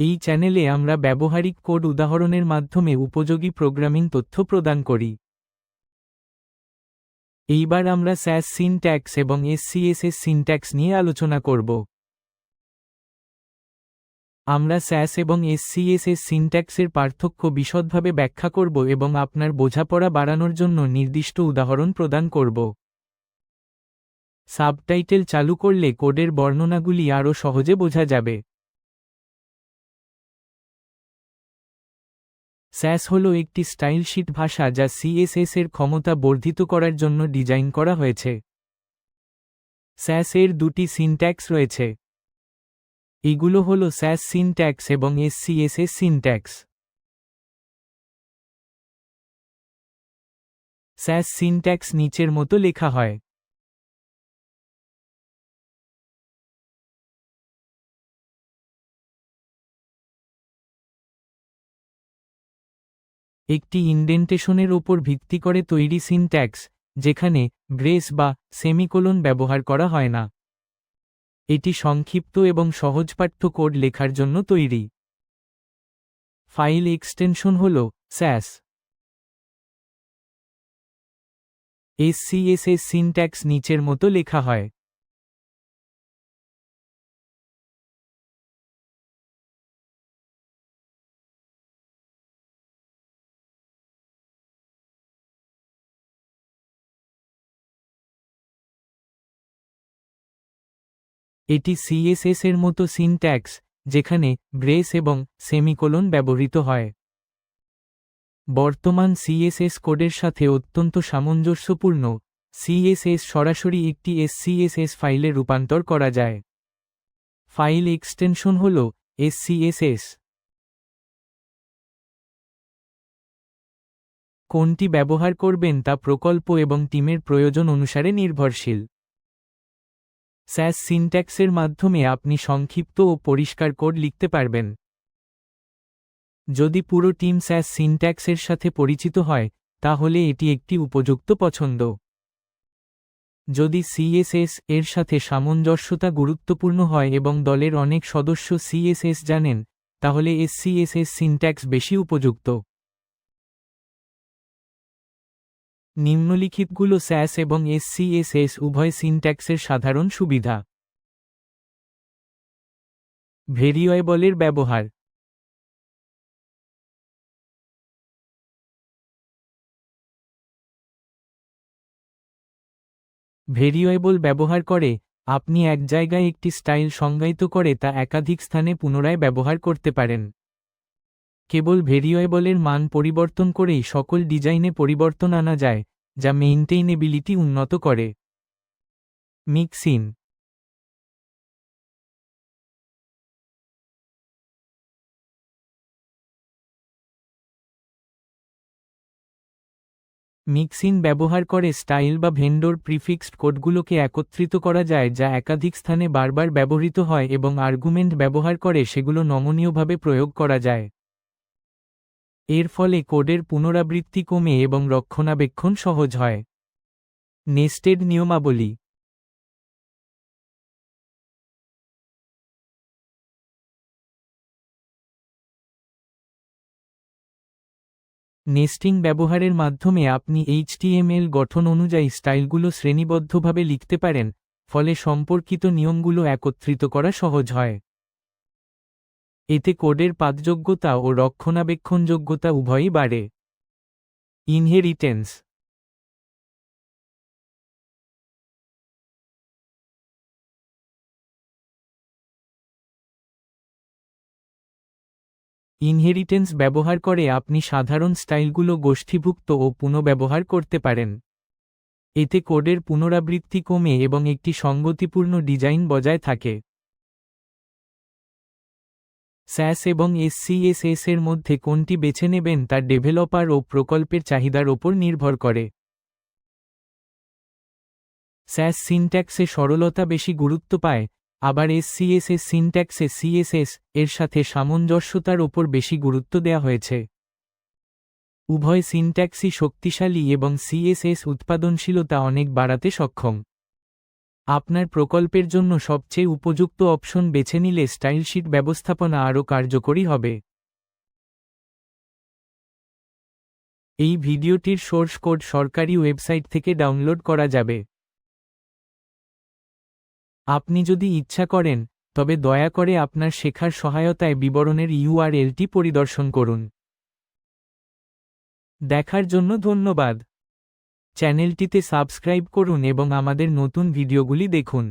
এই চ্যানেলে আমরা ব্যবহারিক কোড উদাহরণের মাধ্যমে উপযোগী প্রোগ্রামিং তথ্য প্রদান করি। এইবার আমরা স্যাস সিনট্যাক্স এবং এসসিএসএস সিনট্যাক্স নিয়ে আলোচনা করব। আমরা স্যাস এবং এসসিএসএস সিনট্যাক্সের পার্থক্য বিশদভাবে ব্যাখ্যা করব এবং আপনার বোঝাপড়া বাড়ানোর জন্য নির্দিষ্ট উদাহরণ প্রদান করব। সাবটাইটেল চালু করলে কোডের বর্ণনাগুলি আরও সহজে বোঝা যাবে। স্যাস হল একটি স্টাইলশিট ভাষা যা সিএসএস এর ক্ষমতা বর্ধিত করার জন্য ডিজাইন করা হয়েছে। স্যাস এর দুটি সিনট্যাক্স রয়েছে। এগুলো হল স্যাস সিনট্যাক্স এবং এসসিএসএস সিনট্যাক্স। স্যাস সিনট্যাক্স নিচের মতো লেখা হয়। একটি ইন্ডেন্টেশনের ওপর ভিত্তি করে তৈরি সিনট্যাক্স, যেখানে গ্রেস বা সেমিকোলন ব্যবহার করা হয় না। এটি সংক্ষিপ্ত এবং সহজপাঠ্য কোড লেখার জন্য তৈরি। ফাইল এক্সটেনশন হল স্যাস। এসসিএসএস সিনট্যাক্স নিচের মতো লেখা হয়। এটি সিএসএস এর মতো সিনট্যাক্স যেখানে ব্রেস এবং সেমিকোলন ব্যবহৃত হয়। বর্তমান সিএসএস কোডের সাথে অত্যন্ত সামঞ্জস্যপূর্ণ সিএসএস সরাসরি একটি এসসিএসএস ফাইলে রূপান্তর করা যায়। ফাইল এক্সটেনশন হল এসসিএসএস কোনটি ব্যবহার করবেন তা প্রকল্প এবং টিমের প্রয়োজন অনুসারে নির্ভরশীল। স্যাস সিনট্যাক্সের মাধ্যমে আপনি সংক্ষিপ্ত ও পরিষ্কার কোড লিখতে পারবেন। যদি পুরো টিম স্যাস সিনট্যাক্সের সাথে পরিচিত হয়, তাহলে এটি একটি উপযুক্ত পছন্দ। যদি সিএসএস এর সাথে সামঞ্জস্যতা গুরুত্বপূর্ণ হয় এবং দলের অনেক সদস্য সিএসএস জানেন, তাহলে এসসিএসএস সিনট্যাক্স বেশি উপযুক্ত। নিম্নলিখিতগুলো স্যাস এবং এসসিএসএস উভয় সিনট্যাক্সের সাধারণ সুবিধা। ভেরিয়েবলের ব্যবহার। ভেরিয়েবল ব্যবহার করে আপনি এক জায়গায় একটি স্টাইল সংজ্ঞায়িত করে তা একাধিক স্থানে পুনরায় ব্যবহার করতে পারেন। কেবল ভেরিয়েবলের মান পরিবর্তন করেই সকল ডিজাইনে পরিবর্তন আনা যায়, যা মেইনটেইনেবিলিটি উন্নত করে। মিক্সিন মিক্সিন ব্যবহার করে স্টাইল বা ভেন্ডর প্রিফিক্সড কোডগুলোকে একত্রিত করা যায়, যা একাধিক স্থানে বারবার ব্যবহৃত হয় এবং আর্গুমেন্ট ব্যবহার করে সেগুলো নমনীয়ভাবে প্রয়োগ করা যায়। এর ফলে কোডের পুনরাবৃত্তি কমে এবং রক্ষণাবেক্ষণ সহজ হয়। নেস্টেড নিয়মাবলী। নেস্টিং ব্যবহারের মাধ্যমে আপনি এইচটিএমএল গঠন অনুযায়ী স্টাইলগুলো শ্রেণীবদ্ধভাবে লিখতে পারেন, ফলে সম্পর্কিত নিয়মগুলো একত্রিত করা সহজ হয়। এতে কোডের পাদযোগ্যতা ও রক্ষণাবেক্ষণযোগ্যতা উভয়ই বাড়ে। ইনহেরিটেন্স ইনহেরিটেন্স ব্যবহার করে আপনি সাধারণ স্টাইলগুলো গোষ্ঠীভুক্ত ও পুনঃব্যবহার করতে পারেন। এতে কোডের পুনরাবৃত্তি কমে এবং একটি সঙ্গতিপূর্ণ ডিজাইন বজায় থাকে। স্যাস এবং এসসিএসএস এর মধ্যে কোনটি বেছে নেবেন তা ডেভেলপার ও প্রকল্পের চাহিদার ওপর নির্ভর করে। স্যাস সিনট্যাক্সে সরলতা বেশি গুরুত্ব পায়, আবার এসসিএসএস সিনট্যাক্সে সিএসএস এর সাথে সামঞ্জস্যতার ওপর বেশি গুরুত্ব দেওয়া হয়েছে। উভয় সিনট্যাক্সই শক্তিশালী এবং সিএসএস উৎপাদনশীলতা অনেক বাড়াতে সক্ষম। আপনার প্রকল্পের জন্য সবচেয়ে উপযুক্ত অপশন বেছে নিলে স্টাইল শিট ব্যবস্থাপনা আরও কার্যকরী হবে। এই ভিডিওটির সোর্স কোড সরকারি ওয়েবসাইট থেকে ডাউনলোড করা যাবে। আপনি যদি ইচ্ছা করেন, তবে দয়া করে আপনার শেখার সহায়তায় বিবরণের ইউআরএলটি পরিদর্শন করুন। দেখার জন্য ধন্যবাদ। চ্যানেলটিতে সাবস্ক্রাইব করুন এবং আমাদের নতুন ভিডিওগুলি দেখুন।